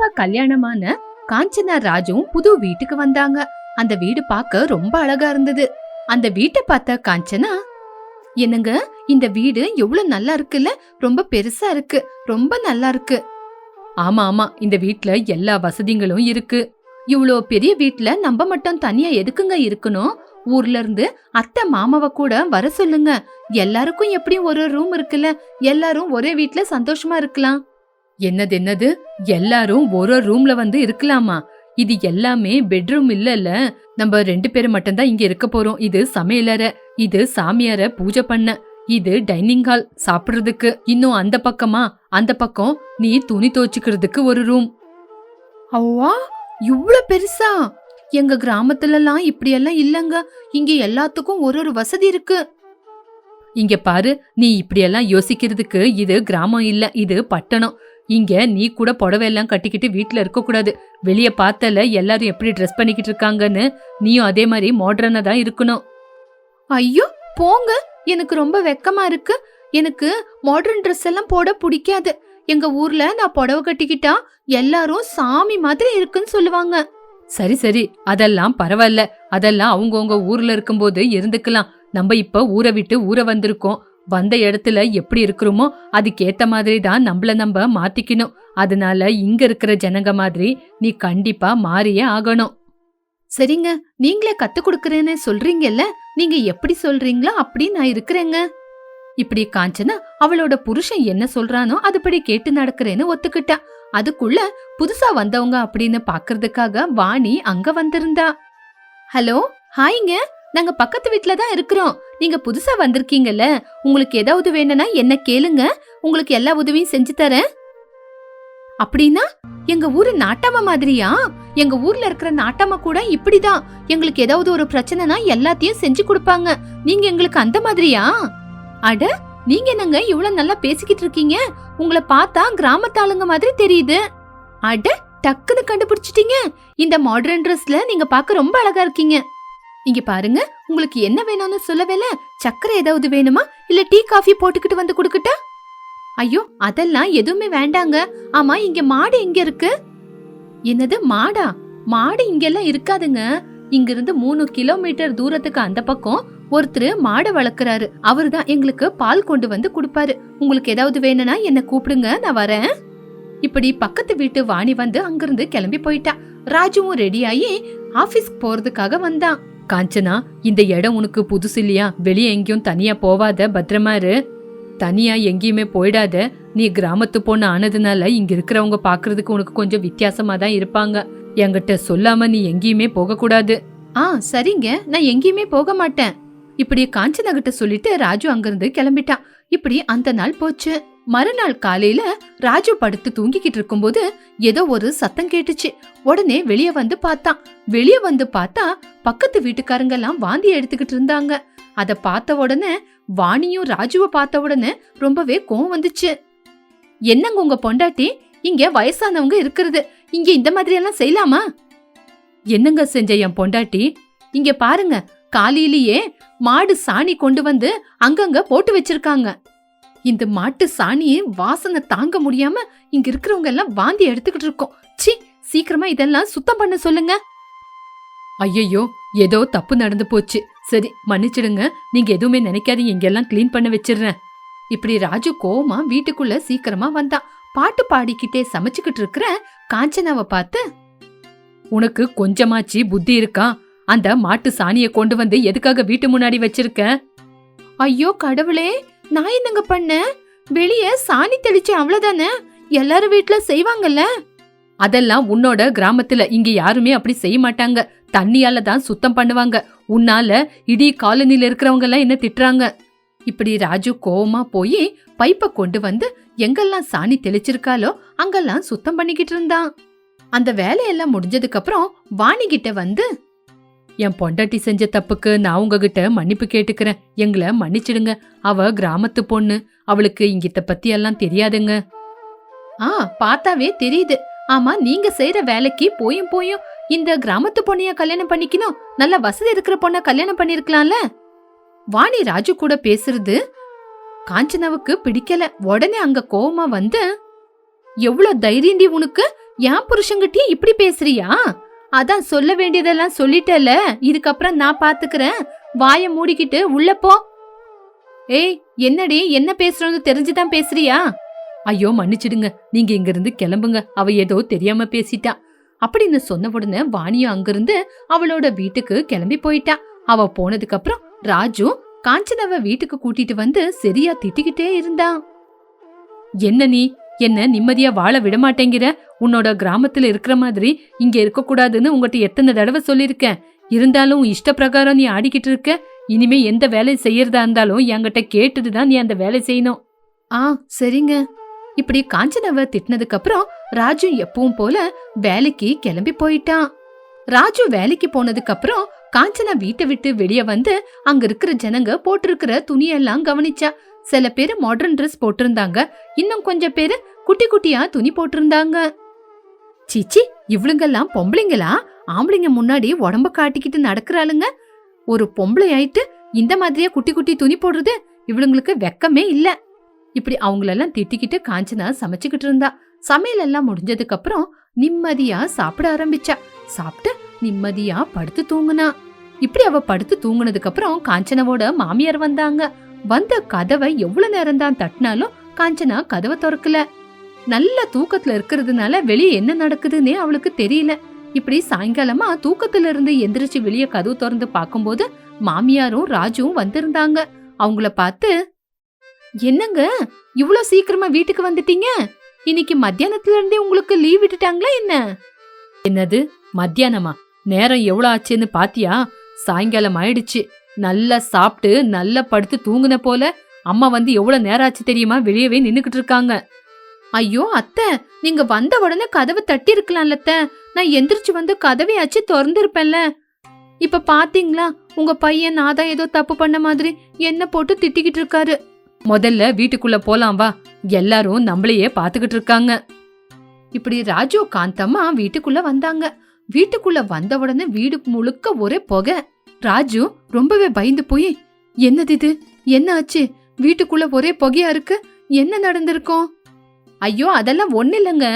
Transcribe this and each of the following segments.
புதுசா கல்யாணமான காஞ்சனா ராஜும் புது வீட்டுக்கு வந்தாங்க. அந்த வீடு பார்க்க ரொம்ப அழகா இருந்தது. அந்த வீட்டை பார்த்த காஞ்சனா என்னங்க இந்த வீடு எவ்வளவு நல்லா இருக்குல்ல? ரொம்ப பெருசா இருக்கு. ரொம்ப நல்லா இருக்கு. ஆமா ஆமா. இந்த வீட்ல எல்லா வசதிகளும் இருக்கு. இவ்வளோ பெரிய வீட்ல நம்ம மட்டும் தனியா எதுக்குங்க இருக்கணும்? ஊர்ல இருந்து அத்தை மாமாவ கூட வர சொல்லுங்க. எல்லாருக்கும் எப்படியும் ஒரு ரூம் இருக்குல்ல? எல்லாரும் ஒரே வீட்ல சந்தோஷமா இருக்கலாம். என்னது என்னது? எல்லாரும் ஒரு ரூம்ல வந்து இருக்கலாமா? இது எல்லாமே பெட்ரூம் இல்லல்ல. நம்ம ரெண்டு பேரும் மட்டும்தான் இங்க இருக்க போறோம். இது சமையலறை இது சாமியார பூஜை பண்ண. இது டைனிங் ஹால் சாப்பிடுறதுக்கு. இன்னும் அந்த பக்கமா? அந்த பக்கம் நீ துணி துவச்சுக்கிறதுக்கு ஒரு ரூம் அவ்வா! இவ்வளவு பெருசா? எங்க கிராமத்துலலாம் இப்படியெல்லாம் இல்லங்க. இங்க எல்லாத்துக்கும் ஒரு ஒரு வசதி இருக்கு. இங்க பாரு நீ இப்படியெல்லாம் யோசிக்கிறதுக்கு இது கிராமம் இல்ல. இது பட்டணம். இங்க நீ கூட புடவை எல்லாம் கட்டிக்கிட்டு வீட்ல இருக்க கூடாது வெளிய பார்த்தல எல்லாரும் எப்படி ட்ரெஸ் பண்ணிக்கிட்டு இருக்காங்கன்னு நீயும் அதே மாதிரி மாடர்னா தான் இருக்கணும். ஐயோ போங்க. எனக்கு ரொம்ப வெக்கமா இருக்கு. எனக்கு மாடர்ன் ட்ரெஸ் எல்லாம் போட பிடிக்காது. எங்க ஊர்ல நான் புடவை கட்டிக்கிட்டா எல்லாரும் சாமி மாதிரி இருக்குன்னு சொல்லுவாங்க. சரி சரி. அதெல்லாம் பரவாயில்ல. அதெல்லாம் அவங்கவுங்க ஊர்ல இருக்கும்போது இருந்துக்கலாம். நம்ம இப்ப ஊரை விட்டு ஊரை வந்திருக்கோம். வந்த இடத்துல எப்படி இருக்கிறோமோ அதுக்கேத்த மாதிரி தான் நம்மள நம்ம மாத்திக்கணும். அதனால இங்க இருக்கிற ஜனங்க மாதிரி நீ கண்டிப்பா மாறியே ஆகணும். சரிங்க நீங்களே கத்து கொடுக்கறேன்னு சொல்றீங்கல்ல நீங்க எப்படி சொல்றீங்களோ அப்படி நான் இருக்கிறேங்க. இப்படி காஞ்சனா அவளோட புருஷன் என்ன சொல்றானோ அதுபடி கேட்டு நடக்கிறேன்னு ஒத்துக்கிட்டா. அதுக்குள்ள புதுசா வந்தவங்க அப்படின்னு பாக்குறதுக்காக வாணி அங்க வந்திருந்தா. ஹலோ ஹாய்ங்க. நாங்க பக்கத்து வீட்ல தான் இருக்கிறோம். நீங்க புதுசா வந்திருக்கீங்கல்ல உங்களுக்கு ஏதாவது வேணும்னா என்ன கேளுங்க. உங்களுக்கு எல்லா உதவியும் செஞ்சு தரேன். அப்படின்னா எங்க ஊரு நாட்டாம மாதிரியா? எங்க ஊர்ல இருக்கிற நாட்டாம கூட இப்படிதான். எங்களுக்கு ஏதாவது ஒரு பிரச்சனைனா எல்லாத்தையும் செஞ்சு கொடுப்பாங்க. நீங்க எங்களுக்கு அந்த மாதிரியா? அட நீங்க என்னங்க இவ்வளவு நல்லா பேசிக்கிட்டு இருக்கீங்க? உங்களை பார்த்தா கிராமத்தாளுங்க மாதிரி தெரியுது. அட டக்குன்னு கண்டுபிடிச்சிட்டீங்க. இந்த மாடர்ன் ட்ரெஸ்ல நீங்க பார்க்க ரொம்ப அழகா இருக்கீங்க. இங்க பாருங்க உங்களுக்கு என்ன வேணும்னு சொல்லவேல சக்கரை ஏதாவது வேணுமா? இல்ல டீ காஃபி போட்டுக்கிட்டு வந்து குடுக்கட்டா? ஐயோ அதெல்லாம் எதுவுமே வேண்டாங்க. ஆமா இங்க மாடு எங்க இருக்கு? என்னது மாடா? மாடு இங்கெல்லாம் இருக்காதுங்க. இங்கிருந்து மூணு கிலோமீட்டர் தூரத்துக்கு அந்த பக்கம் ஒருத்தர் மாடை வளர்க்கறாரு. அவர்தான் எங்களுக்கு பால் கொண்டு வந்து கொடுப்பாரு. உங்களுக்கு ஏதாவது வேணும்னா என்ன கூப்பிடுங்க நான் வரேன். இப்படி பக்கத்து வீட்டு வாணி வந்து அங்கிருந்து கிளம்பி போயிட்டா. ராஜுவும் ரெடியாகி ஆபீஸ்க்கு போறதுக்காக வந்தான். காஞ்சனா இந்த இடம் உனக்கு புதுசு இல்லையா? வெளியே எங்கேயும் தனியா போவாத பத்திரமா இரு. தனியா எங்கேயுமே போயிடாத. நீ கிராமத்து பொண்ணு ஆனதுனால இங்க இருக்கிறவங்க பாக்குறதுக்கு உனக்கு கொஞ்சம் வித்தியாசமா தான் இருப்பாங்க. என்கிட்ட சொல்லாம நீ எங்கேயுமே போக கூடாது ஆ சரிங்க. நான் எங்கேயுமே போக மாட்டேன். இப்படி காஞ்சனா கிட்ட சொல்லிட்டு ராஜு அங்கிருந்து கிளம்பிட்டான். இப்படி அந்த நாள் போச்சு. மறுநாள் காலையில ராஜு படுத்து தூங்கிக்கிட்டு இருக்கும்போது ஏதோ ஒரு சத்தம் கேட்டுச்சு. உடனே வெளிய வந்து பார்த்தான். வெளிய வந்து பார்த்தா பக்கத்து வீட்டுக்காரங்க எல்லாம் வாந்தி எடுத்துக்கிட்டு இருந்தாங்க. அத பார்த்த உடனே வாணியும் ராஜுவ பார்த்த உடனே ரொம்பவே கோவம் வந்துச்சு. என்னங்க உங்க பொண்டாட்டி? இங்க வயசானவங்க இருக்கிறது. இங்க இந்த மாதிரி எல்லாம் செய்யலாமா? என்னங்க செஞ்ச என் பொண்டாட்டி? இங்க பாருங்க காலையிலேயே மாடு சாணி கொண்டு வந்து அங்கங்க போட்டு வச்சிருக்காங்க. இந்த மாட்டு சாணியே வாசனை தாங்க முடியாம இங்க இருக்கிறவங்க எல்லாம் வாந்தி எடுத்துக்கிட்டு இருக்கோம். சி சீக்கிரமா இதெல்லாம் சுத்தம் பண்ண சொல்லுங்க. ஐயையோ ஏதோ தப்பு நடந்து போச்சு. சரி மன்னிச்சிடுங்க. நீங்க எதுவுமே நினைக்காதீங்க இங்கெல்லாம் க்ளீன் பண்ண வச்சிடுறேன். இப்படி ராஜு கோவமா வீட்டுக்குள்ள சீக்கிரமா வந்தான் பாட்டு பாடிக்கிட்டே சமைச்சுக்கிட்டு இருக்கிற காஞ்சனாவை பார்த்து உனக்கு கொஞ்சமாச்சு புத்தி இருக்கா? அந்த மாட்டு சாணியை கொண்டு வந்து எதுக்காக வீட்டு முன்னாடி வச்சிருக்க? ஐயோ கடவுளே நான் என்னங்க பண்ணேன் வெளிய சாணி தெளிச்சேன் அவ்வளவுதானே? எல்லாரும் வீட்டுல செய்வாங்கல்ல? அதெல்லாம் உன்னோட கிராமத்துல இங்க யாருமே அப்படி செய்ய மாட்டாங்க. தண்ணியால தான் சுத்தம் பண்ணுவாங்க. உன்னால இடி காலனில இருக்கிறவங்க எல்லாம் என்ன திட்டுறாங்க? இப்படி ராஜு கோவமா போய் பைப்பை கொண்டு வந்து எங்கெல்லாம் சாணி தெளிச்சிருக்காலோ அங்கெல்லாம் சுத்தம் பண்ணிக்கிட்டு இருந்தான். அந்த வேலையெல்லாம் முடிஞ்சதுக்கு அப்புறம் வாணிகிட்ட வந்து என் பொண்டாட்டி செஞ்ச தப்புக்கு நான் உங்ககிட்ட மன்னிப்பு கேட்டுக்கிறேன். எங்களை மன்னிச்சிடுங்க. அவ கிராமத்து பொண்ணு. அவளுக்கு இங்கிட்ட பத்தி எல்லாம் தெரியாதுங்க. ஆ பார்த்தாவே தெரியுது. ஆமா நீங்க செய்யற வேலைக்கு போயும் போயும் இந்த கிராமத்து பொண்ணைய கல்யாணம் பண்ணிக்கணும். நல்ல வசதி இருக்கிற பொண்ண கல்யாணம் பண்ணிருக்கலாம்ல? வாணி ராஜு கூட பேசுறது காஞ்சனாவுக்கு பிடிக்கல. உடனே அங்க கோவமா வந்து எவ்வளவு தைரியண்டி உனக்கு? என் புருஷங்கிட்டயே இப்படி பேசுறியா? அதான் சொல்ல வேண்டியதெல்லாம் சொல்லிட்டல இதுக்கப்புறம் நான் பாத்துக்கிறேன். வாய மூடிக்கிட்டு உள்ள போ. ஏய் என்னடி என்ன பேசுறோம்னு தெரிஞ்சுதான் பேசுறியா? ஐயோ மன்னிச்சிடுங்க. நீங்க இங்கிருந்து கிளம்புங்க. அவ ஏதோ தெரியாம பேசிட்டா. அப்படின்னு சொன்ன உடனே வாணியும் அங்கிருந்து அவளோட வீட்டுக்கு கிளம்பி போயிட்டா. அவ போனதுக்கு அப்புறம் ராஜு காஞ்சனாவ வீட்டுக்கு கூட்டிட்டு வந்து சரியா திட்டிக்கிட்டே இருந்தான். என்ன நீ? என்ன நிம்மதியா வாழ விட மாட்டேங்கிற உன்னோட கிராமத்துல இருக்கிற மாதிரி இங்க இருக்கக்கூடாதுன்னு உங்ககிட்ட எத்தனை தடவை சொல்லிருக்கேன் இருந்தாலும் உன் இஷ்ட பிரகாரம் நீ ஆடிக்கிட்டு இருக்க. இனிமே எந்த வேலை செய்யறதா இருந்தாலும் என்கிட்ட கேட்டுட்டு தான் நீ அந்த வேலை செய்யணும். ஆ சரிங்க. இப்படி காஞ்சனவ திட்டினதுக்கு அப்புறம் ராஜு எப்பவும் போல வேலைக்கு கிளம்பி போயிட்டான். ராஜு வேலைக்கு போனதுக்கு அப்புறம் காஞ்சனா வீட்டை விட்டு வெளிய வந்து அங்க இருக்கிற ஜனங்க போட்டிருக்கிற துணியெல்லாம் கவனிச்சா. சில பேர் மாடர்ன் ட்ரெஸ் போட்டிருந்தாங்க. இன்னும் கொஞ்சம் பேரு குட்டி குட்டியா துணி போட்டிருந்தாங்க. சிச்சி இவளுங்கெல்லாம் பொம்பளைங்களா? ஆம்பளைங்க முன்னாடி உடம்ப காட்டிக்கிட்டு நடக்கிறாளுங்க. ஒரு பொம்பளை ஆயிட்டு இந்த மாதிரியா குட்டி குட்டி துணி போடுறது இவளுங்களுக்கு வெக்கமே இல்ல. இப்படி அவங்களெல்லாம் திட்டிக்கிட்டு காஞ்சனா சமைச்சுக்கிட்டு இருந்தா. சமையல் எல்லாம் முடிஞ்சதுக்கு அப்புறம் நிம்மதியா சாப்பிட ஆரம்பிச்சா. சாப்பிட்டு நிம்மதியா படுத்து தூங்குனா. இப்படி அவ படுத்து தூங்குனதுக்கு அப்புறம் காஞ்சனாவோட மாமியார் வந்தாங்க. வந்த கதவை எவ்வளவு நேரம் தான் தட்டினாலும் காஞ்சனா கதவை திறக்கல. நல்ல தூக்கத்துல இருக்கிறதுனால வெளியே என்ன நடக்குதுன்னே அவளுக்கு தெரியல. இப்படி சாயங்காலமா தூக்கத்துல இருந்து எந்திரிச்சு வெளியே கதவு திறந்து பார்க்கும்போது மாமியாரும் ராஜுவும் வந்திருந்தாங்க. அவங்கள பார்த்து என்னங்க? இவ்ளோ சீக்கிரமா வீட்டுக்கு வந்துட்டீங்க? இன்னைக்கு மத்தியானத்துல இருந்தே உங்களுக்கு லீவ் விட்டுட்டாங்களா என்ன? என்னது? மத்தியானமா? நேரம் எவ்வளவு ஆச்சுன்னு பாத்தியா? சாயங்காலம் ஆயிடுச்சு. நல்லா சாப்பிட்டு நல்லா படுத்து தூங்குன போல. அம்மா வந்து எவ்வளவு நேரம் ஆச்சு தெரியுமா? வெளியவே நின்னுக்கிட்டு இருக்காங்க. ஐயோ அத்தை நீங்க வந்த உடனே கதவை தட்டி இருக்கலாம்லத்த நான் எந்திரிச்சு வந்து கதவையாச்சு திறந்துருப்பேன்ல. இப்ப பாத்தீங்களா உங்க பையன் நான் தான் ஏதோ தப்பு பண்ண மாதிரி என்ன போட்டு திட்டிக்கிட்டு இருக்காரு. முதல்ல வீட்டுக்குள்ள போலாம் வா. எல்லாரும் நம்மளையே பாத்துக்கிட்டு இருக்காங்க. இப்படி ராஜு காந்தம்மா வீட்டுக்குள்ள வந்தாங்க. வீட்டுக்குள்ள வந்த உடனே வீடு முழுக்க ஒரே புகை. ராஜு ரொம்பவே பயந்து போய் என்னது இது? என்ன ஆச்சு? வீட்டுக்குள்ள ஒரே புகையா இருக்கு? என்ன நடந்திருக்கோம்? ஐயோ அதெல்லாம் ஒண்ணு இல்லைங்க.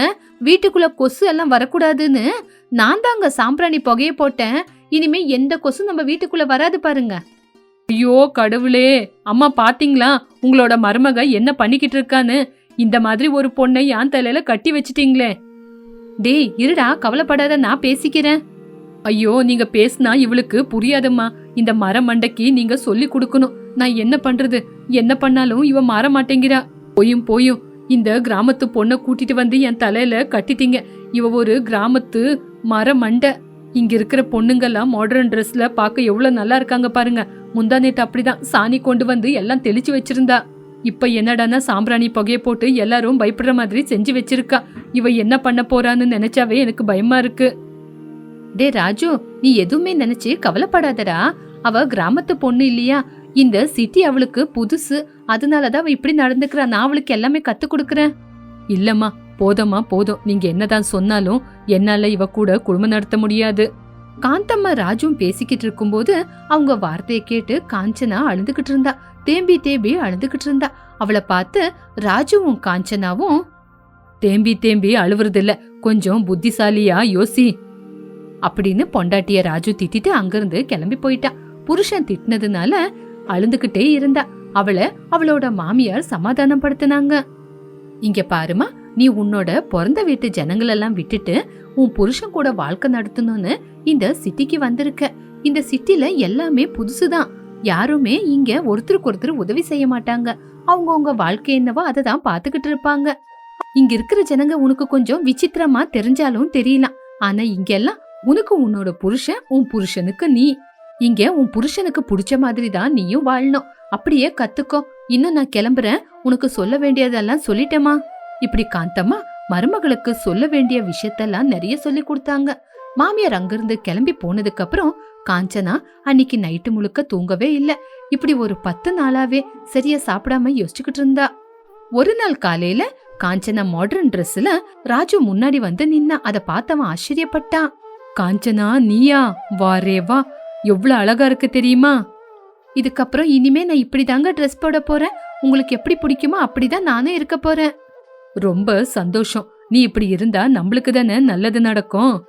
வீட்டுக்குள்ள கொசு எல்லாம் வரக்கூடாதுன்னு நான் தாங்க சாம்பிராணி புகைய போட்டேன். இனிமே எந்த கொசு நம்ம வீட்டுக்குள்ள வராது பாருங்க. ஐயோ கடவுளே. அம்மா பாத்தீங்களா? உங்களோட மருமக என்ன பண்ணிக்கிட்டு இருக்கான்னு? இந்த மாதிரி ஒரு பொண்ணை யான் தலையில கட்டி வச்சிட்டீங்களே. டேய் இருடா கவலைப்படாத நான் பேசிக்கிறேன். ஐயோ நீங்க பேசினா இவளுக்கு புரியாதம்மா. இந்த மர மண்டைக்கு நீங்க சொல்லி கொடுக்கணும். நான் என்ன பண்றது? என்ன பண்ணாலும் இவ மாற மாட்டேங்கிறா. போயும் போயும். இந்த கிராமத்து பொண்ணை கூட்டிட்டு வந்து என் தலையில கட்டிட்டீங்க. இவ ஒரு கிராமத்து மர மண்டை இங்க இருக்கிற பொண்ணுங்கெல்லாம் மாடர்ன் ட்ரெஸ்ல பார்க்க எவ்வளவு நல்லா இருக்காங்க பாருங்க. முந்தா நேற்று அப்படிதான். சாணி கொண்டு வந்து எல்லாம் தெளிச்சு வச்சிருந்தா. இப்ப என்னடானா சாம்பிராணி புகையை போட்டு எல்லாரும் பயப்படுற மாதிரி செஞ்சு வச்சிருக்கா. இவ என்ன பண்ண போறான்னு நினைச்சாவே எனக்கு பயமா இருக்கு. டே ராஜு நீ எதுவுமே நினைச்சு கவலைப்படாதடா. அவ கிராமத்து பொண்ணு இல்லையா? இந்த சிட்டி அவளுக்கு புதுசு. அதனாலதான் அவ இப்படி நடந்துக்கிறா. நான் அவளுக்கு எல்லாமே கத்து கொடுக்கறேன். இல்லம்மா போதம்மா போதும். நீங்க என்னதான் சொன்னாலும் என்னால இவ கூட குடும்பம் நடத்த முடியாது. காந்தம்மா ராஜும் பேசிக்கிட்டு இருக்கும்போது அவங்க வார்த்தையை கேட்டு காஞ்சனா அழுதுகிட்டு இருந்தா. தேம்பி தேம்பி அழுதுகிட்டு இருந்தா. அவளை பார்த்து ராஜுவும் காஞ்சனாவும் தேம்பி தேம்பி அழுவுறதில்ல. கொஞ்சம் புத்திசாலியா யோசி. அப்படின்னு பொண்டாட்டிய ராஜு திட்டிட்டு அங்கிருந்து கிளம்பி போயிட்டா. புருஷன் திட்டினதுனால அழுந்துகிட்டே இருந்தா. அவளை அவளோட மாமியார் சமாதானம் படுத்தினாங்க இங்க பாருமா நீ உன்னோட பிறந்த வீட்டு ஜனங்களெல்லாம் விட்டுட்டு உன் புருஷன் கூட வாழ்க்கை நடத்தணும்னு இந்த சிட்டிக்கு வந்திருக்க. இந்த சிட்டில எல்லாமே புதுசுதான். யாருமே இங்க ஒருத்தருக்கு ஒருத்தர் உதவி செய்ய மாட்டாங்க. அவங்கவுங்க வாழ்க்கை என்னவோ அதை தான் பாத்துக்கிட்டு இருப்பாங்க. இங்க இருக்கிற ஜனங்க உனக்கு கொஞ்சம் விசித்திரமா தெரிஞ்சாலும் தெரியலாம். ஆனா இங்கெல்லாம் உனக்கு உன்னோட புருஷன் உன் புருஷனுக்கு நீ. இங்க உன் புருஷனுக்கு பிடிச்ச மாதிரி தான் நீயும் வாழணும். அப்படியே கத்துக்கோ. இன்னும் நான் கிளம்புறேன். உனக்கு சொல்ல வேண்டியதெல்லாம் சொல்லிட்டேமா இப்படி காந்தம்மா மருமகளுக்கு சொல்ல வேண்டிய விஷயத்தெல்லாம் நிறைய சொல்லி கொடுத்தாங்க. மாமியார் அங்கிருந்து கிளம்பி போனதுக்கு அப்புறம் காஞ்சனா அன்னைக்கு நைட்டு முழுக்க தூங்கவே இல்ல. இப்படி ஒரு பத்து நாளாவே சரியா சாப்பிடாம யோசிச்சுக்கிட்டு இருந்தா. ஒரு நாள் காலையில காஞ்சனா மாடர்ன் ட்ரெஸ்ல ராஜு முன்னாடி வந்து நின்னா. அத பார்த்தவன் ஆச்சரியப்பட்டான். காஞ்சனா நீயா? வாரே வா. எவ்வளோ அழகா இருக்கு தெரியுமா? இதுக்கப்புறம் இனிமே நான் இப்படிதாங்க ட்ரெஸ் போட போறேன். உங்களுக்கு எப்படி பிடிக்குமோ அப்படிதான் நானும் இருக்க போறேன். ரொம்ப சந்தோஷம். நீ இப்படி இருந்தா நம்மளுக்கு தானே நல்லது நடக்கும்.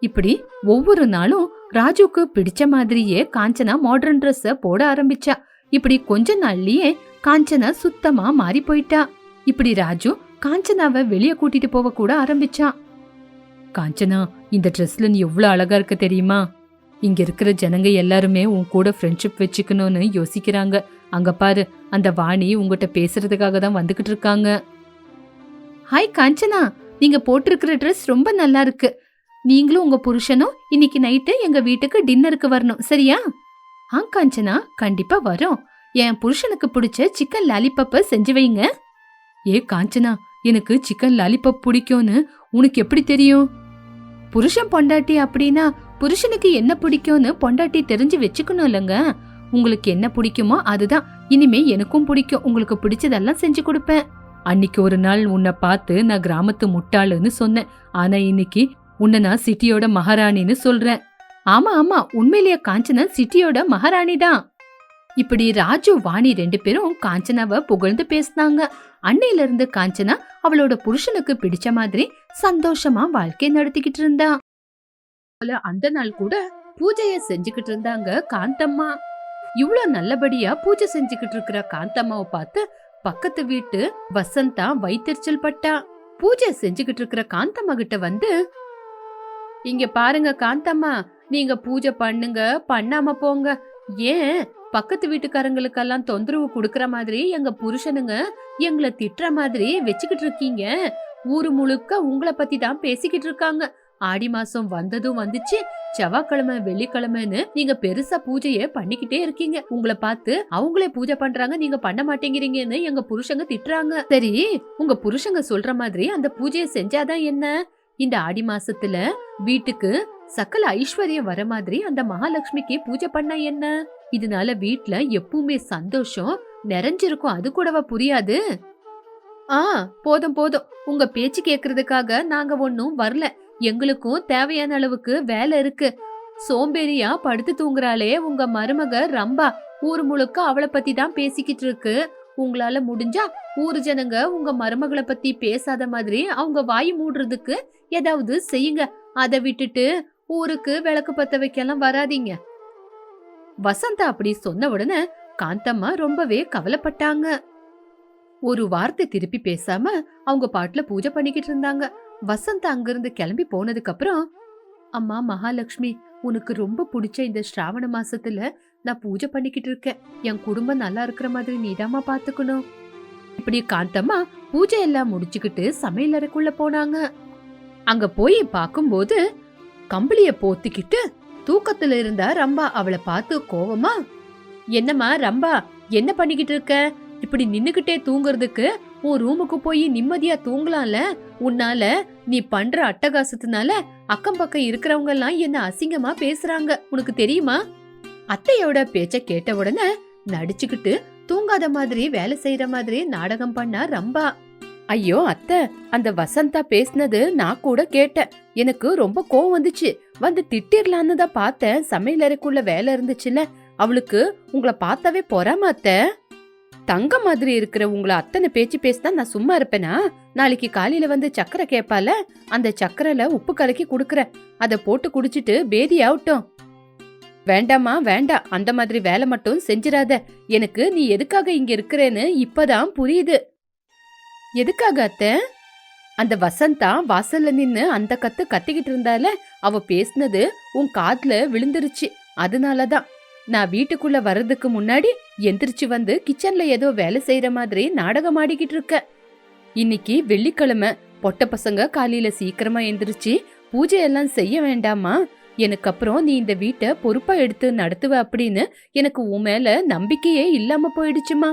இப்படி ஒவ்வொரு நாளும் ராஜுக்கு பிடிச்ச மாதிரியே காஞ்சனா மாடர்ன் ட்ரெஸ்ஸ போட ஆரம்பிச்சா. இப்படி கொஞ்ச நாள்லயே காஞ்சனா சுத்தமா மாறி போயிட்டா. இப்படி ராஜு காஞ்சனாவை வெளிய கூட்டிட்டு போக கூட ஆரம்பிச்சான் காஞ்சனா இந்த ட்ரெஸ்ல நீ எவ்வளவு அழகா இருக்க தெரியுமா? இங்க இருக்கிற ஜனங்க எல்லாருமே உன் கூட ஃப்ரெண்ட்ஷிப் வச்சுக்கணும்னு யோசிக்கிறாங்க. அங்க பாரு அந்த வாணி உங்ககிட்ட பேசுறதுக்காக தான் வந்துகிட்டு இருக்காங்க. ஹாய் காஞ்சனா. நீங்க போட்டிருக்கிற ட்ரெஸ் ரொம்ப நல்லா இருக்கு. நீங்களும் உங்க புருஷனும் இன்னைக்கு நைட்டு எங்க வீட்டுக்கு டின்னருக்கு வரணும் சரியா? ஆ காஞ்சனா கண்டிப்பா வரோம். என் புருஷனுக்கு பிடிச்ச சிக்கன் லாலிபப்ப செஞ்சு வைங்க. ஏ காஞ்சனா எனக்கு சிக்கன் லாலிபப் பிடிக்கும்னு உனக்கு எப்படி தெரியும்? புருஷன் பொண்டாட்டி அப்படின்னா புருஷனுக்கு என்ன பிடிக்கும்னு பொண்டாட்டி தெரிஞ்சு வச்சுக்கணும் இல்லைங்க. உங்களுக்கு என்ன பிடிக்குமோ அதுதான். இனிமே எனக்கும் பிடிக்கும். உங்களுக்கு பிடிச்சதெல்லாம் செஞ்சு கொடுப்பேன். அன்னைக்கு ஒரு நாள் உன்னை பார்த்து நான் கிராமத்து முட்டாளுன்னு சொன்னேன். ஆனா இன்னைக்கு உன்னை நான் சிட்டியோட மகாராணின்னு சொல்றேன். ஆமா ஆமா. உண்மையிலேயே காஞ்சனா சிட்டியோட மகாராணி தான் இப்படி ராஜு வாணி ரெண்டு பேரும் காஞ்சனாவை புகழ்ந்து பேசினாங்க. அன்னையில இருந்து காஞ்சனா அவளோட புருஷனுக்கு பிடிச்ச மாதிரி சந்தோஷமா வாழ்க்கை நடத்திக்கிட்டு இருந்தா. போல அந்த நாள் கூட பூஜைய செஞ்சுக்கிட்டு இருந்தாங்க காந்தம்மா. இவ்ளோ நல்லபடியா பூஜை செஞ்சுக்கிட்டு இருக்கிற காந்தம்மாவை பார்த்து பக்கத்து வீட்டு வசந்தா வைத்தறிச்சல் பட்டா. பூஜை செஞ்சுக்கிட்டு இருக்கிற காந்தம்மா கிட்ட வந்து இங்க பாருங்க காந்தம்மா நீங்க பூஜை பண்ணுங்க பண்ணாம போங்க. ஏன் பக்கத்து வீட்டுக்காரங்களுக்கெல்லாம் தொந்தரவு கொடுக்கற மாதிரி எங்க புருஷனுங்க எங்களை திட்டுற மாதிரி வச்சுக்கிட்டு இருக்கீங்க? ஊரு முழுக்க உங்களை பத்தி தான் பேசிக்கிட்டு இருக்காங்க. ஆடி மாசம் வந்ததும் வந்துச்சு. செவ்வாய்க்கிழமை வெள்ளிக்கிழமைன்னு நீங்க பெருசா பூஜைய பண்ணிக்கிட்டே இருக்கீங்க. உங்களை பார்த்து அவங்களே பூஜை பண்றாங்க நீங்க பண்ண மாட்டேங்கிறீங்கன்னு எங்க புருஷங்க திட்டுறாங்க. சரி உங்க புருஷங்க சொல்ற மாதிரி அந்த பூஜையை செஞ்சாதான் என்ன? இந்த ஆடி மாசத்துல வீட்டுக்கு சக்கல ஐஸ்வர்யம் வர மாதிரி அந்த மகாலட்சுமிக்கு பூஜை பண்ணா என்ன? இதனால வீட்ல எப்பவுமே சந்தோஷம் நிறைஞ்சிருக்கும். அது கூடவா புரியாது? ஆ போதும் போதும். உங்க பேச்சு கேக்குறதுக்காக நாங்க ஒன்னும் வரல. எங்களுக்கும் தேவையான அளவுக்கு வேலை இருக்கு. சோம்பேறியா படுத்து தூங்குறாளே உங்க மருமக ரம்பா. ஊர் முழுக்க அவளை பத்தி தான் பேசிக்கிட்டு இருக்கு. உங்களால முடிஞ்சா ஊர் ஜனங்க உங்க மருமகளை பத்தி பேசாத மாதிரி அவங்க வாய் மூடுறதுக்கு ஏதாவது செய்யுங்க. அதை விட்டுட்டு ஊருக்கு விளக்கு பத்த வைக்கலாம் வராதீங்க. வசந்தா அப்படி சொன்ன உடனே காந்தம்மா ரொம்பவே கவலைப்பட்டாங்க. ஒரு வார்த்தை திருப்பி பேசாம அவங்க பாட்டுல பூஜை பண்ணிக்கிட்டு இருந்தாங்க. வசந்த் அங்கிருந்து கிளம்பி போனதுக்கு அப்புறம் அம்மா மகாலட்சுமி உனக்கு ரொம்ப பிடிச்ச இந்த ஸ்ராவண மாசத்துல நான் பூஜை பண்ணிக்கிட்டு இருக்கேன். என் குடும்பம் நல்லா இருக்கிற மாதிரி நீதாம்மா பாத்துக்கணும். இப்படி காந்தம்மா பூஜை எல்லாம் முடிச்சுக்கிட்டு சமையல் அறைக்குள்ள போனாங்க. அங்க போய் பார்க்கும்போது கம்பளிய போத்திக்கிட்டு தூக்கத்துல இருந்த ரம்பா அவளை பார்த்து கோவமா என்னம்மா ரம்பா என்ன பண்ணிக்கிட்டு இருக்க? இப்படி நின்னுகிட்டே தூங்குறதுக்கு உன் ரூமுக்கு போய் நிம்மதியா தூங்கலாம்ல? உன்னால நீ பண்ற அட்டகாசத்தினால அக்கம் பக்கம் இருக்கிறவங்க எல்லாம் என்ன அசிங்கமா பேசுறாங்க? உனக்கு தெரியுமா? அத்தையோட பேச்ச கேட்ட உடனே நடிச்சுக்கிட்டு தூங்காத மாதிரி வேலை செய்யற மாதிரி நாடகம் பண்ணா ரம்பா. ஐயோ அத்தை அந்த வசந்தா பேசினது நான் கூட கேட்டேன். எனக்கு ரொம்ப கோவம் வந்துச்சு. வந்து திட்டிரலான்னு தான் பார்த்தேன். சமையல் அறைக்குள்ள வேலை இருந்துச்சுல அவளுக்கு உங்களை பார்த்தாவே பொறாம அத்தை. தங்க மாதிரி இருக்கிற உங்களை அத்தனை பேச்சு பேசினா நான் சும்மா இருப்பேனா? நாளைக்கு காலையில வந்து சக்கரை கேப்பால அந்த சக்கரைல உப்பு கலக்கி குடுக்கறேன் அதை போட்டு குடிச்சிட்டு பேதி ஆகட்டும். வேண்டாமா வேண்டாம். அந்த மாதிரி வேலை மட்டும் செஞ்சிடாத எனக்கு நீ எதுக்காக இங்க இருக்கிறேன்னு இப்பதான் புரியுது. எதுக்காக அத்தை? அந்த வசந்தா வாசல்ல நின்னு அந்த கத்து கத்திக்கிட்டு இருந்தால. அவ பேசினது உன் காதுல விழுந்துருச்சு. அதனாலதான். நான் வீட்டுக்குள்ள வர்றதுக்கு முன்னாடி எந்திரிச்சு வந்து கிச்சன்ல ஏதோ வேலை செய்யற மாதிரி நாடகம் ஆடிக்கிட்டு இருக்க. இன்னைக்கு வெள்ளிக்கிழமை பொட்ட பசங்க காலையில சீக்கிரமா எந்திரிச்சு பூஜை எல்லாம் செய்ய வேண்டாமா? எனக்கு அப்புறம் நீ இந்த வீட்டை பொறுப்பா எடுத்து நடத்துவ அப்படின்னு எனக்கு உன் மேல நம்பிக்கையே இல்லாம போயிடுச்சுமா?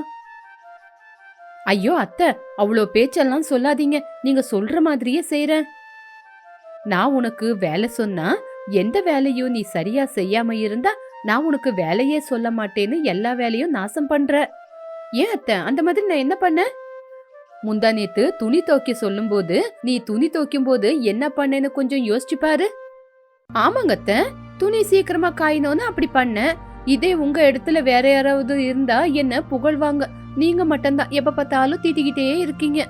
ஐயோ அத்தை அவ்வளோ பேச்செல்லாம் சொல்லாதீங்க. நீங்க சொல்ற மாதிரியே செய்யறேன் நான் உனக்கு வேலை சொன்னா எந்த வேலையும் நீ சரியா செய்யாம இருந்தா நான் உனக்கு வேலையே சொல்ல மாட்டேன்னு எல்லா வேலையும் நாசம் பண்ற. ஏன் அத்தை? அந்த மாதிரி நான் என்ன பண்ண? முந்தா நேத்து துணி துவைக்க சொல்லும்போது நீ துணி துவைக்கும் போது என்ன பண்ணேன்னு கொஞ்சம் யோசிச்சு பாரு. ஆமாங்க அத்தை. துணி சீக்கிரமா காயினோன்னு அப்படி பண்ண. இதே உங்க இடத்துல வேற யாராவது இருந்தா என்ன புகழ்வாங்க. நீங்க மட்டும்தான். எப்ப பார்த்தாலும் தீட்டிக்கிட்டே இருக்கீங்க.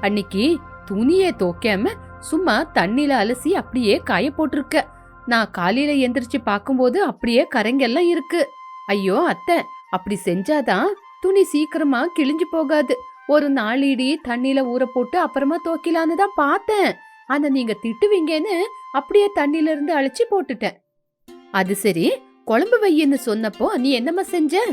அன்னைக்கு துணியை துவைக்காம சும்மா தண்ணில அலசி அப்படியே காய போட்டிருக்க. நான் காலையில எந்திரிச்சு பார்க்கும்போது அப்படியே கரைங்கெல்லாம் இருக்கு. ஐயோ அத்தை அப்படி செஞ்சாதான் துணி சீக்கிரமா கிழிஞ்சு போகாது. ஒரு நாளிடி தண்ணியில ஊற போட்டு அப்புறமா தோக்கிலான்னு தான் பார்த்தேன். ஆனா நீங்க திட்டுவீங்கன்னு அப்படியே தண்ணியில இருந்து அழிச்சு போட்டுட்டேன். அது சரி குழம்பு வையன்னு சொன்னப்போ நீ என்னம்மா செஞ்ச?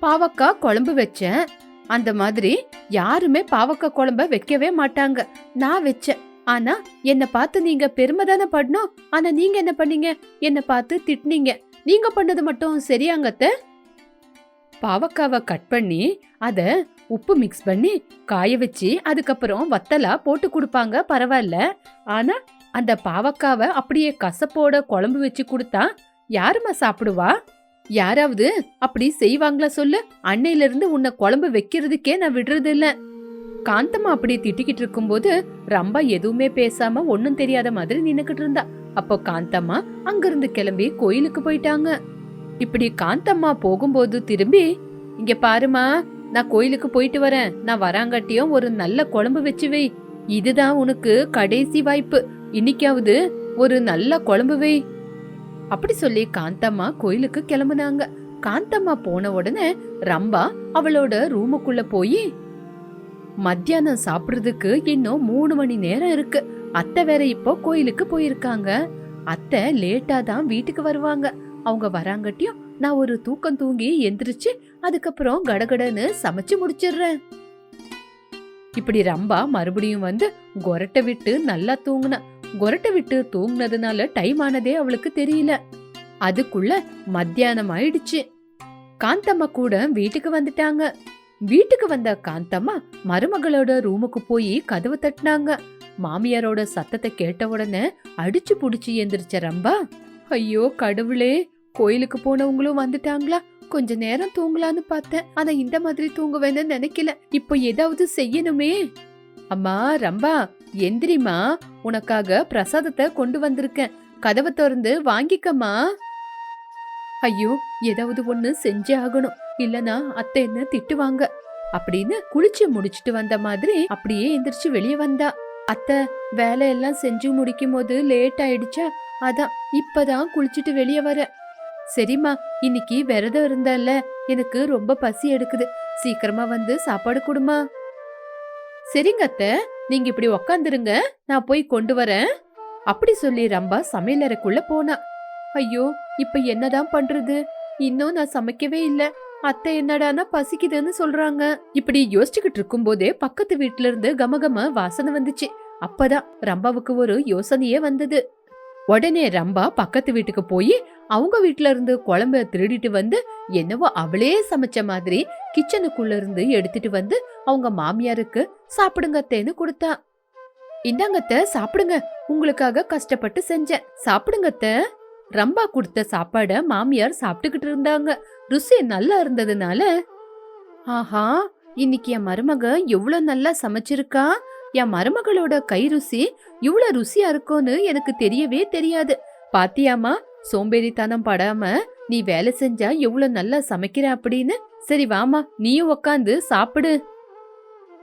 பாவக்காய் குழம்பு வச்சேன். அந்த மாதிரி யாருமே பாவக்காய் குழம்ப வைக்கவே மாட்டாங்க. நான் வச்சேன். ஆனா என்ன பார்த்து நீங்க பெருமை தானே படணும்? ஆனா நீங்க என்ன பண்ணீங்க? என்ன பார்த்து திட்டுனீங்க. நீங்க பண்ணது மட்டும் சரியாங்கத்த பாவக்காவை கட் பண்ணி அத உப்பு மிக்ஸ் பண்ணி காய வச்சு அதுக்கப்புறம் வத்தலா போட்டு கொடுப்பாங்க பரவாயில்ல. ஆனா அந்த பாவக்காவை அப்படியே கசப்போட குழம்பு வச்சு கொடுத்தா யாரும்மா சாப்பிடுவா? யாராவது அப்படி செய்வாங்களா சொல்லு? அன்னையில இருந்து உன்னை குழம்பு வைக்கிறதுக்கே நான் விடுறது இல்ல காந்தம்மா அப்படி திட்டிக்கிட்டு இருக்கும்போது ரம்பா எதுவுமே பேசாம ஒன்னும் தெரியாத மாதிரி நின்னுக்கிட்டு இருந்தா. அப்போ காந்தம்மா அங்கிருந்து கிளம்பி கோயிலுக்கு போயிட்டாங்க. இப்படி காந்தம்மா போகும்போது திரும்பி இங்க பாருமா நான் கோயிலுக்கு போயிட்டு வரேன். நான் வராங்கட்டியும் ஒரு நல்ல குழம்பு வச்சு வை. இதுதான் உனக்கு கடைசி வாய்ப்பு. இன்னைக்காவது ஒரு நல்ல குழம்பு வை. அப்படி சொல்லி காந்தம்மா கோயிலுக்கு கிளம்புனாங்க. காந்தம்மா போன உடனே ரம்பா அவளோட ரூமுக்குள்ள போய் மத்தியானம் சாப்பிடுறதுக்கு இன்னும் மூணு மணி நேரம் இருக்கு. அத்தை வேற இப்போ கோயிலுக்கு போயிருக்காங்க. அத்தை லேட்டா தான் வீட்டுக்கு வருவாங்க. அவங்க வராங்கட்டியும் நான் ஒரு தூக்கம் தூங்கி எந்திரிச்சு அதுக்கப்புறம் கடகடன்னு சமைச்சு முடிச்சிடுறேன். இப்படி ரம்பா மறுபடியும் வந்து கொரட்டை விட்டு நல்லா தூங்குன. கொரட்டை விட்டு தூங்குனதுனால டைம் ஆனதே அவளுக்கு தெரியல. அதுக்குள்ள மத்தியானம் ஆயிடுச்சு. காந்தம்மா கூட வீட்டுக்கு வந்துட்டாங்க. வீட்டுக்கு வந்த காந்தம்மா மருமகளோட ரூமுக்கு போய் கதவு தட்டினாங்க. மாமியாரோட சத்தத்தை கேட்ட உடனே அடிச்சு புடிச்சு எந்திரிச்ச ரம்பா ஐயோ கடவுளே கோயிலுக்கு போனவங்களும் வந்துட்டாங்களா? கொஞ்ச நேரம் தூங்கலான்னு பார்த்தேன். ஆனா இந்த மாதிரி தூங்குவேன்னு நினைக்கல. இப்போ ஏதாவது செய்யணுமே? அம்மா ரம்பா எந்திரிமா உனக்காக பிரசாதத்தை கொண்டு வந்திருக்கேன். கதவை திறந்து வாங்கிக்கம்மா. ஐயோ ஏதாவது ஒண்ணு செஞ்சே ஆகணும். இல்லனா அத்தை என்ன திட்டுவாங்க? அப்படின்னு குளிச்சு முடிச்சிட்டு வந்த மாதிரி அப்படியே எந்திரிச்சு வெளியே வந்தா. அத்தை வேலையெல்லாம் செஞ்சு முடிக்கும் போது லேட் ஆயிடுச்சா? அதான் இப்பதான் குளிச்சுட்டு வெளியே வர. சரிம்மா இன்னைக்கு விரதம் இருந்தால எனக்கு ரொம்ப பசி எடுக்குது. சீக்கிரமா வந்து சாப்பாடு கொடுமா. சரிங்க அத்தை நீங்க இப்படி உக்காந்துருங்க நான் போய் கொண்டு வரேன். அப்படி சொல்லி ரம்பா சமையலறைக்குள்ள போனா. ஐயோ இப்ப என்னதான் பண்றது? இன்னும் நான் சமைக்கவே இல்லை. அத்தை என்னடானா பசிக்குதுன்னு சொல்றாங்க. இப்படி யோசிச்சுக்கிட்டு இருக்கும்போதே பக்கத்து வீட்டுல இருந்து கமகம வாசனை வந்துச்சு. அப்பதான் ரம்பாவுக்கு ஒரு யோசனையே வந்தது. உடனே ரம்பா பக்கத்து வீட்டுக்கு போய் அவங்க வீட்டுல இருந்து குழம்ப திருடிட்டு வந்து என்னவோ அவளே சமைச்ச மாதிரி கிச்சனுக்குள்ள இருந்து எடுத்துட்டு வந்து அவங்க மாமியாருக்கு சாப்பிடுங்க அத்தைன்னு கொடுத்தா. இந்தாங்கத்த சாப்பிடுங்க. உங்களுக்காக கஷ்டப்பட்டு செஞ்சேன். சாப்பிடுங்க அத்தை. ரம்பா கொடுத்த சாப்பாட மாமியார் சாப்பிட்டுக்கிட்டு இருந்தாங்க. ருசி நல்லா இருந்ததுனால ஆஹா இன்னைக்கு என் மருமக எவ்வளவு நல்லா சமைச்சிருக்கா? என் மருமகளோட கை ருசி இவ்வளவு ருசியா இருக்கும்னு எனக்கு தெரியவே தெரியாது. பாத்தியாமா சோம்பேறித்தனம் படாம நீ வேலை செஞ்சா எவ்வளவு நல்லா சமைக்கிற அப்படின்னு? சரி வாமா நீயும் உக்காந்து சாப்பிடு.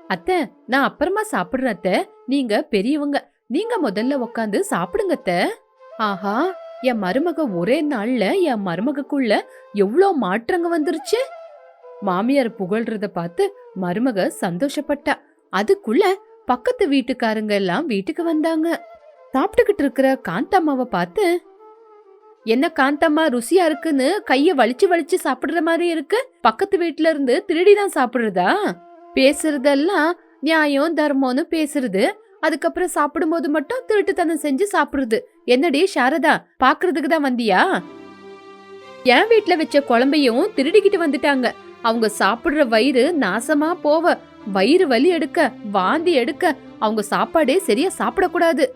அத்தை நான் அப்புறமா சாப்பிடுறேன் அத்தை. நீங்க பெரியவங்க. நீங்க முதல்ல உக்காந்து சாப்பிடுங்கத்த ஆஹா என் மருமக ஒரே நாள்ல என் மருமகக்குள்ள எவ்வளோ மாற்றங்க வந்துருச்சு? மாமியார் புகழ்றத பார்த்து மருமக சந்தோஷப்பட்டா. அதுக்குள்ள பக்கத்து வீட்டுக்காரங்க எல்லாம் வீட்டுக்கு வந்தாங்க. சாப்பிட்டுக்கிட்டு இருக்கிற காந்தம்மாவை பார்த்து என்ன காந்தம்மா ருசியா இருக்குன்னு கைய வலிச்சு வலிச்சு சாப்பிடுற மாதிரி இருக்கு? பக்கத்து வீட்ல இருந்து திருடி தான் சாப்பிடுறதா? பேசுறதெல்லாம் நியாயம் தர்மம்னு பேசுறது. அதுக்கப்புறம் சாப்பிடும்போது மட்டும் திருட்டுத்தனம் செஞ்சு சாப்பிடுறது. என்னடி சாரதா பாக்குறதுக்கு தான் வந்தியா? என் வீட்டுல வச்ச குழம்பையும் திருடிக்கிட்டு வந்துட்டாங்க. அவங்க சாப்பிடுற வயிறு நாசமா போவ. வயிறு வலி எடுக்க வாந்தி எடுக்க. அவங்க சாப்பாடே சரியா சாப்பிடக்கூடாது.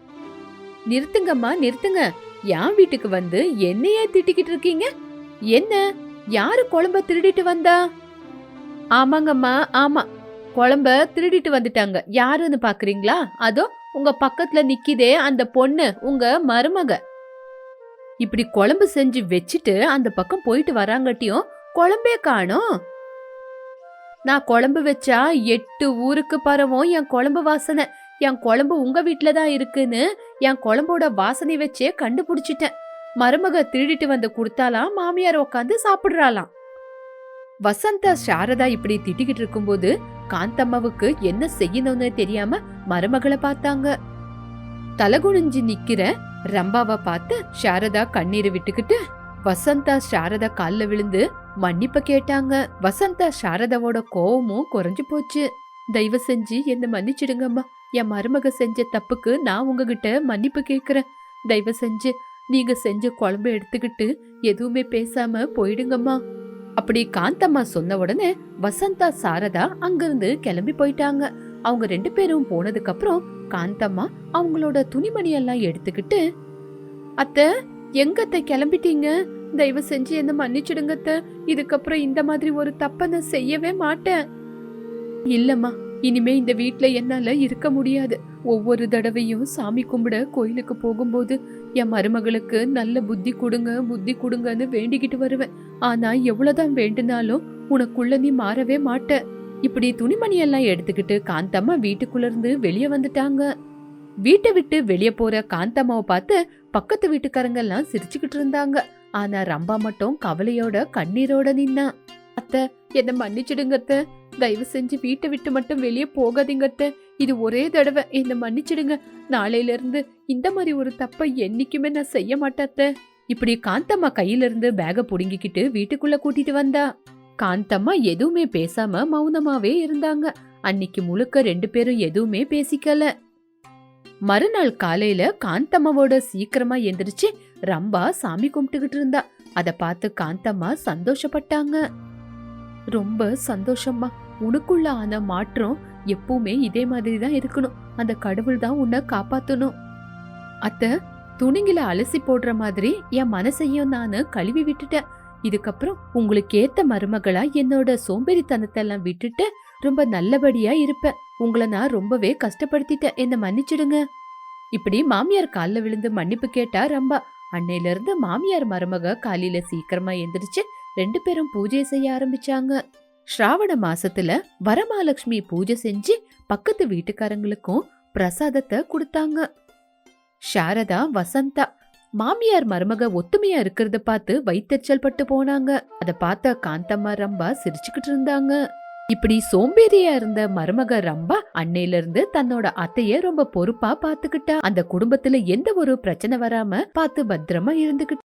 நிறுத்துங்கம்மா நிறுத்துங்க. என் வீட்டுக்கு வந்து என்னையே திட்டிக்கிட்டு இருக்கீங்க? என்ன? யாரு குழம்ப திருடிட்டு வந்தா? ஆமாங்கம்மா ஆமா. குழம்ப திருடிட்டு வந்துட்டாங்க. யாருன்னு பாக்குறீங்களா? அதோ உங்க பக்கத்துல நிக்கிதே அந்த பொண்ணு உங்க மருமக. இப்படி குழம்பு செஞ்சு வச்சுட்டு அந்த பக்கம் போயிட்டு வராங்கட்டியும் குழம்பே காணும். நான் குழம்பு வச்சா எட்டு ஊருக்கு பரவும் என் குழம்பு வாசனை. என் குழம்பு உங்க வீட்ல தான் இருக்குன்னு என் குழம்போட வாசனை வச்சே கண்டுபிடிச்சிட்டேன். மருமக திருடிட்டு வந்து கொடுத்தாலாம் மாமியார் உட்காந்து சாப்பிடுறாளாம். வசந்தா சாரதா இப்படி திட்டிக்கிட்டு இருக்கும்போது காந்தம்மாவுக்கு என்ன செய்யணும்னு தெரியாம மருமகளை பார்த்தாங்க. தலகுனிஞ்சு நிக்கிற ரம்பாவை பார்த்து சாரதா கண்ணீரை விட்டுக்கிட்டு வசந்தா சாரதா கால்ல விழுந்து மன்னிப்பு கேட்டாங்க. வசந்தா சாரதாவோட கோவமும் குறைஞ்சு போச்சு. தயவு செஞ்சு என்ன மன்னிச்சிடுங்கம்மா. என் மருமக செஞ்ச தப்புக்கு நான் உங்ககிட்ட மன்னிப்பு கேக்குறேன் தயவு செஞ்சு நீங்க செஞ்ச குழம்பு எடுத்துக்கிட்டு எதுவுமே பேசாம போயிடுங்கம்மா. அப்படி காந்தம்மா சொன்ன உடனே வசந்தா சாரதா அங்கிருந்து கிளம்பி போயிட்டாங்க. அவங்க ரெண்டு பேரும் போனதுக்கு அப்புறம் காந்தம்மா அவங்களோட துணிமணி எல்லாம் எடுத்துக்கிட்டு அத்தை எங்க அத்தை கிளம்பிட்டீங்க? தயவு செஞ்சு என்ன மன்னிச்சிடுங்க அத்தை. இதுக்கப்புறம் இந்த மாதிரி ஒரு தப்பை நான் செய்யவே மாட்டேன். இல்லம்மா இனிமே இந்த வீட்டில் என்னால இருக்க முடியாது. ஒவ்வொரு தடவையும் சாமி கும்பிட கோயிலுக்கு போகும்போது என் மருமகளுக்கு நல்ல புத்தி கொடுங்க புத்தி கொடுங்கன்னு வேண்டிக்கிட்டு வருவேன். ஆனா எவ்வளவுதான் வேண்டுனாலும் உனக்குள்ள நீ மாறவே மாட்ட. இப்படி துணிமணி எல்லாம் எடுத்துக்கிட்டு காந்தம்மா வீட்டுக்குள்ள இருந்து வெளியே வந்துட்டாங்க. வீட்டை விட்டு வெளியே போற காந்தம்மாவை பார்த்து பக்கத்து வீட்டுக்காரங்க எல்லாம் சிரிச்சுக்கிட்டு இருந்தாங்க. ஆனா ரம்பா மட்டும் கவலையோட கண்ணீரோட நின்னா. அத்தை என்ன மன்னிச்சிடுங்கத்த தயவு செஞ்சு வீட்டை விட்டு மட்டும் வெளியே போகாதீங்கத்தை இது ஒரே தடவை. என்ன மன்னிச்சிடுங்க. நாளையில இருந்து இந்த மாதிரி ஒரு தப்பை என்னைக்குமே நான் செய்ய மாட்டாத்த இப்படி காந்தம்மா கையில இருந்து பேக புடுங்கிக்கிட்டு வீட்டுக்குள்ள கூட்டிட்டு வந்தா. காந்தம்மா எதுவுமே பேசாம மௌனமாவே இருந்தாங்க. அன்னைக்கு முழுக்க ரெண்டு பேரும் எதுவுமே பேசிக்கல. மறுநாள் காலையில காந்தம்மாவோட சீக்கிரமா எந்திரிச்சு ரம்பா சாமி கும்பிட்டுக்கிட்டு இருந்தா. அத பார்த்து காந்தம்மா சந்தோஷப்பட்டாங்க. ரொம்ப சந்தோஷம்மா. உனக்குள்ள ஆன மாற்றம் எப்பவுமே இதே மாதிரி தான் இருக்கணும். அந்த கடவுள் தான் உன்னை காப்பாத்தணும். அத்த துணிங்களை அலசி போடுற மாதிரி என் மனசையும் நான் கழுவி விட்டுட்டேன். இதுக்கப்புறம் உங்களுக்கு ஏத்த மருமகளா என்னோட சோம்பேறித்தனத்தெல்லாம் விட்டுட்டு ரொம்ப நல்லபடியா இருப்பேன். உங்களை நான் ரொம்பவே கஷ்டப்படுத்திட்டேன். என்ன மன்னிச்சிடுங்க. இப்படி மாமியார் காலில் விழுந்து மன்னிப்பு கேட்டா ரம்பா. அன்னையில இருந்து மாமியார் மருமக காலையில சீக்கிரமா எந்திரிச்சு ரெண்டு பேரும் பூஜை செய்ய ஆரம்பிச்சாங்க. ஸ்ராவண மாசத்துல வரமகாலட்சுமி பூஜை செஞ்சு பக்கத்து வீட்டுக்காரங்களுக்கும் பிரசாதத்தை கொடுத்தாங்க. சாரதா வசந்தா மாமியார் மருமக ஒத்துமையா இருக்கிறத பார்த்து வைத்தறிச்சல் பட்டு போனாங்க. அத பார்த்த காந்தம்மா ரம்பா சிரிச்சுக்கிட்டு இருந்தாங்க. இப்படி சோம்பேறியா இருந்த மருமக ரம்பா அன்னையில இருந்து தன்னோட அத்தைய ரொம்ப பொறுப்பா பாத்துக்கிட்டா அந்த குடும்பத்துல எந்த ஒரு பிரச்சனை வராம பார்த்து பத்திரமா இருந்துகிட்டு.